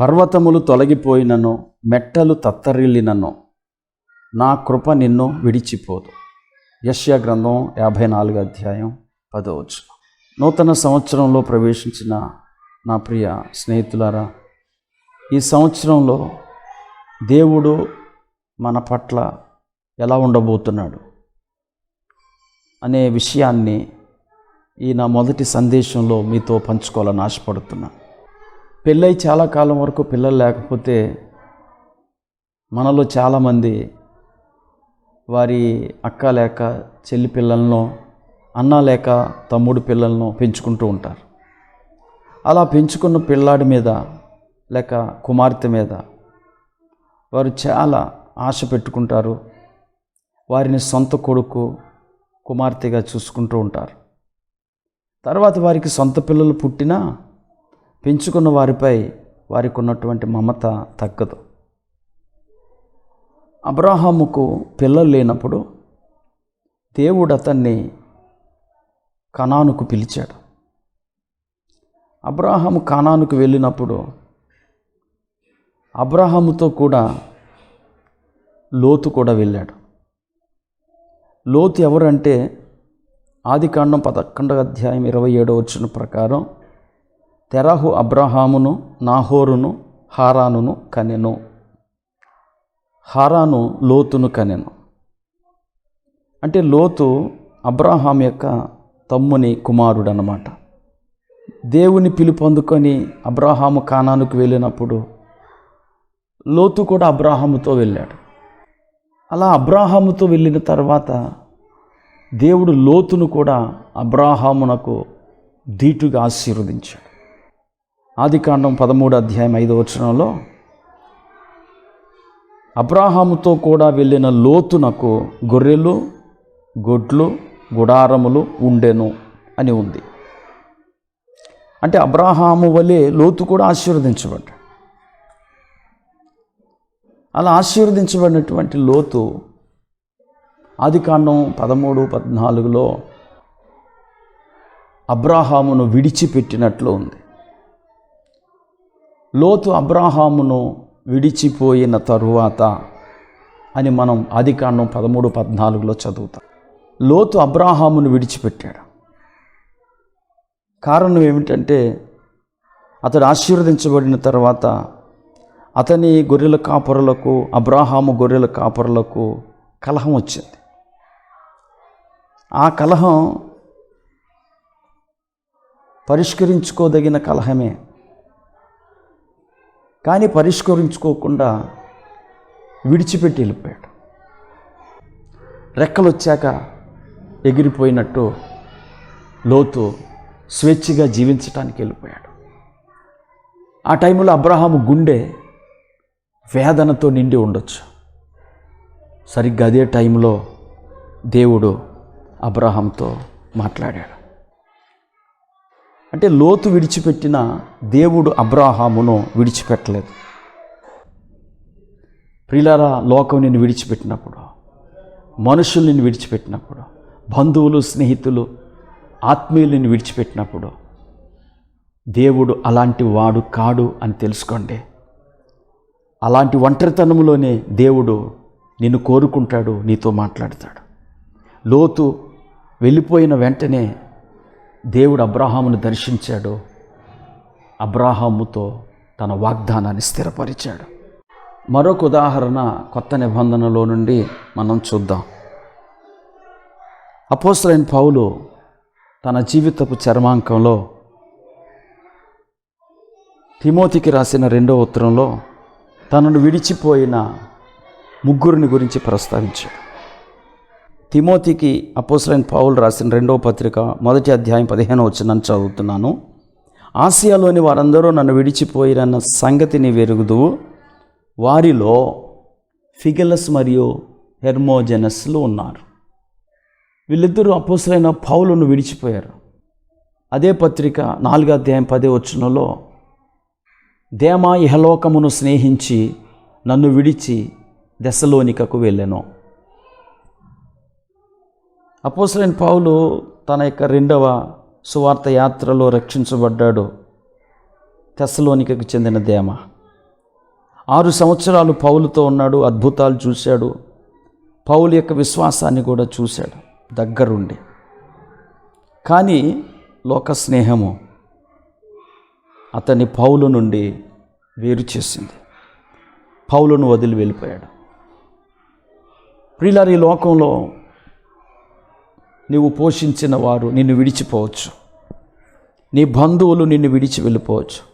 పర్వతములు తొలగిపోయినను మెట్టలు తత్తరిల్లినను. నా కృప నిన్ను విడిచిపోదు. యశ్యా గ్రంథం యాభై నాలుగు అధ్యాయం పదవచ్చు నూతన సంవత్సరంలో ప్రవేశించిన నా ప్రియ స్నేహితులారా ఈ సంవత్సరంలో దేవుడు మన పట్ల ఎలా ఉండబోతున్నాడు అనే విషయాన్ని ఈ నా మొదటి సందేశంలో మీతో పంచుకోవాలని ఆశపడుతున్నా పెళ్ళై చాలా కాలం వరకు పిల్లలు లేకపోతే మనలో చాలామంది వారి అక్క లేక చెల్లి పిల్లలను అన్న లేక తమ్ముడు పిల్లలను పెంచుకుంటూ ఉంటారు. అలా పెంచుకున్న పిల్లాడి మీద లేక కుమార్తె మీద వారు చాలా ఆశ పెట్టుకుంటారు. వారిని సొంత కొడుకు కుమార్తెగా చూసుకుంటూ ఉంటారు. తర్వాత వారికి సొంత పిల్లలు పుట్టినా పెంచుకున్న వారిపై వారికి ఉన్నటువంటి మమత తగ్గదు. అబ్రాహాముకు పిల్లలు లేనప్పుడు దేవుడు అతన్ని కనానుకు పిలిచాడు. అబ్రాహాము కానానుకు వెళ్ళినప్పుడు అబ్రాహాముతో కూడా లోతు కూడా వెళ్ళాడు. లోతు ఎవరంటే ఆదికాండం పదకొండవ అధ్యాయం ఇరవై ఏడో వచ్చిన ప్రకారం తెరహు అబ్రహామును నాహోరును హారానును కనెను. హారాను లోతును కనెను. అంటే లోతు అబ్రహాం యొక్క తమ్ముని కుమారుడు అన్నమాట దేవుని పిలుపు అందుకొని అబ్రహాము కానానుకు వెళ్ళినప్పుడు లోతు కూడా అబ్రాహాముతో వెళ్ళాడు. అలా అబ్రాహాముతో వెళ్ళిన తర్వాత దేవుడు లోతును కూడా అబ్రాహామునకు ధీటుగా ఆశీర్వదించాడు. ఆదికాండం పదమూడు అధ్యాయం ఐదో వచనంలో అబ్రాహాముతో కూడా వెళ్ళిన లోతునకు గొర్రెలు గొడ్లు గుడారములు ఉండెను అని ఉంది. అంటే అబ్రాహాము వలె లోతు కూడా ఆశీర్వదించబడ్డాడు. అలా ఆశీర్వదించబడినటువంటి లోతు ఆదికాండం పదమూడు పద్నాలుగులో అబ్రాహామును విడిచిపెట్టినట్లు ఉంది. లోతు అబ్రాహామును విడిచిపోయిన తరువాత అని మనం అధికారం పదమూడు పద్నాలుగులో చదువుతాం. లోతు అబ్రాహామును విడిచిపెట్టాడు. కారణం ఏమిటంటే అతడు ఆశీర్వదించబడిన తర్వాత అతని గొర్రెల కాపరులకు అబ్రాహాము గొర్రెల కాపరులకు కలహం వచ్చింది. ఆ కలహం పరిష్కరించుకోదగిన కలహమే. కానీ పరిష్కరించుకోకుండా విడిచిపెట్టి వెళ్ళిపోయాడు. రెక్కలు వచ్చాక ఎగిరిపోయినట్టు లోతు స్వేచ్ఛగా జీవించటానికి వెళ్ళిపోయాడు. ఆ టైంలో అబ్రహాము గుండె వేదనతో నిండి ఉండొచ్చు. సరిగ్గా అదే టైంలో దేవుడు అబ్రహాంతో మాట్లాడాడు. అంటే లోతు విడిచిపెట్టిన దేవుడు అబ్రాహామును విడిచిపెట్టలేదు. ప్రిలారా లోకం నిన్ను విడిచిపెట్టినప్పుడు మనుషులు నిన్ను విడిచిపెట్టినప్పుడు బంధువులు స్నేహితులు ఆత్మీయులు నిన్ను విడిచిపెట్టినప్పుడు దేవుడు అలాంటి వాడు కాడు అని తెలుసుకోండి. అలాంటి ఒంటరితనంలోనే దేవుడు నిన్ను కోరుకుంటాడు నీతో మాట్లాడతాడు. లోతు వెళ్ళిపోయిన వెంటనే దేవుడు అబ్రాహామును దర్శించాడు. అబ్రాహాముతో తన వాగ్దానాన్ని స్థిరపరిచాడు. మరొక ఉదాహరణ కొత్త నిబంధనలో నుండి మనం చూద్దాం. అపోసరైన పౌలు తన జీవితపు చర్మాంకంలో తిమోతికి రాసిన రెండో ఉత్తరంలో తనను విడిచిపోయిన ముగ్గురిని గురించి ప్రస్తావించాడు. తిమోతికి అపోసరైన పౌలు రాసిన రెండవ పత్రిక మొదటి అధ్యాయం పదిహేను వచ్చిన చదువుతున్నాను. ఆసియాలోని వారందరూ నన్ను విడిచిపోయిరన్న సంగతిని వెరుగుదువు వారిలో ఫిగలస్ మరియు హెర్మోజెనస్లు ఉన్నారు. వీళ్ళిద్దరూ అపోసరైన పౌలును విడిచిపోయారు. అదే పత్రిక నాలుగో అధ్యాయం పదే వచ్చినలో దేమా ఇహలోకమును స్నేహించి నన్ను విడిచి దశలోనికకు వెళ్ళాను. అపోసరైన పౌలు తన యొక్క రెండవ సువార్త యాత్రలో రక్షించబడ్డాడు. తెస్సలోనికకు చెందిన దేమ. ఆరు సంవత్సరాలు పౌలుతో ఉన్నాడు అద్భుతాలు చూశాడు. పౌలు యొక్క విశ్వాసాన్ని కూడా చూశాడు దగ్గరుండి. కానీ లోక స్నేహము అతన్ని పౌలు నుండి వేరు చేసింది. పౌలును వదిలి వెళ్ళిపోయాడు. ప్రిలారి లోకంలో నీవు పోషించిన వారు నిన్ను విడిచిపోవచ్చు. నీ బంధువులు నిన్ను విడిచి వెళ్ళిపోవచ్చు.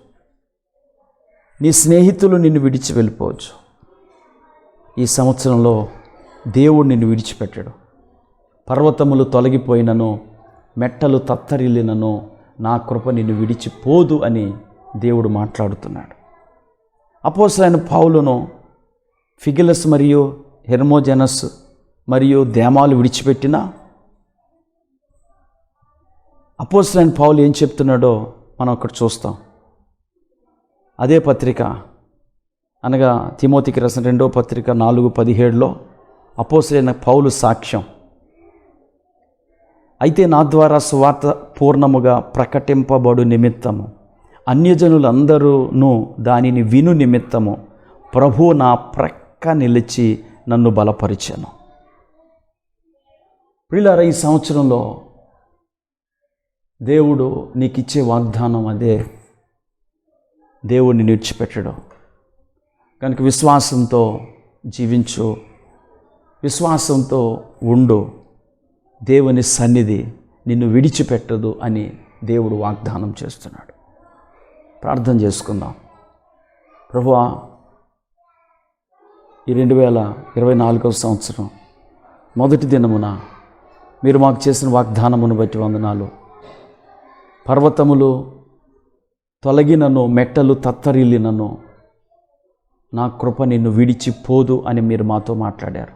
నీ స్నేహితులు నిన్ను విడిచి వెళ్ళిపోవచ్చు. ఈ సంవత్సరంలో దేవుడు నిన్ను విడిచిపెట్టాడు. పర్వతములు తొలగిపోయినను మెట్టలు తత్తరిల్లినను నా కృప నిన్ను విడిచిపోదు అని దేవుడు మాట్లాడుతున్నాడు. అపోసలైన పావులను ఫిగిలస్ మరియు హెర్మోజెనస్ మరియు దేమాలు విడిచిపెట్టినా అపోస్లైన్ పౌలు ఏం చెప్తున్నాడో మనం అక్కడ చూస్తాం. అదే పత్రిక అనగా తిమోతికి రాసిన రెండో పత్రిక నాలుగు పదిహేడులో అపోసరైన పౌలు సాక్ష్యం. అయితే నా ద్వారా సువార్త పూర్ణముగా ప్రకటింపబడు నిమిత్తము. అన్యజనులందరూను దానిని విను నిమిత్తము. ప్రభు నా ప్రక్క నిలిచి నన్ను బలపరిచాను. పిల్లర ఈ సంవత్సరంలో దేవుడు నీకు ఇచ్చే వాగ్దానం అదే. దేవుడిని నిడిచిపెట్టడం. కనుక విశ్వాసంతో జీవించు. విశ్వాసంతో ఉండు. దేవుని సన్నిధి నిన్ను విడిచిపెట్టదు అని దేవుడు వాగ్దానం చేస్తున్నాడు. ప్రార్థన చేసుకుందాం. ప్రభువా ఈ రెండు వేల ఇరవై నాలుగవ సంవత్సరం మొదటి దినమున మీరు మాకు చేసిన వాగ్దానమును బట్టి వందనాలు. పర్వతములు తొలగినను మెట్టలు తత్తరిల్లినను నా కృప నిన్ను విడిచిపోదు అని మీరు మాతో మాట్లాడారు.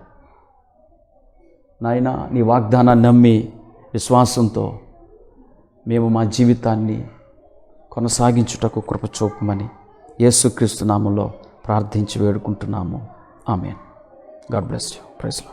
నాయన నీ వాగ్దానాన్ని నమ్మి విశ్వాసంతో మేము మా జీవితాన్ని కొనసాగించుటకు కృప చూపమని యేసుక్రీస్తు నామంలో ప్రార్థించి వేడుకుంటున్నాము. ఆమె గాడ్ బ్లెస్ యూ. ప్రైజ్లో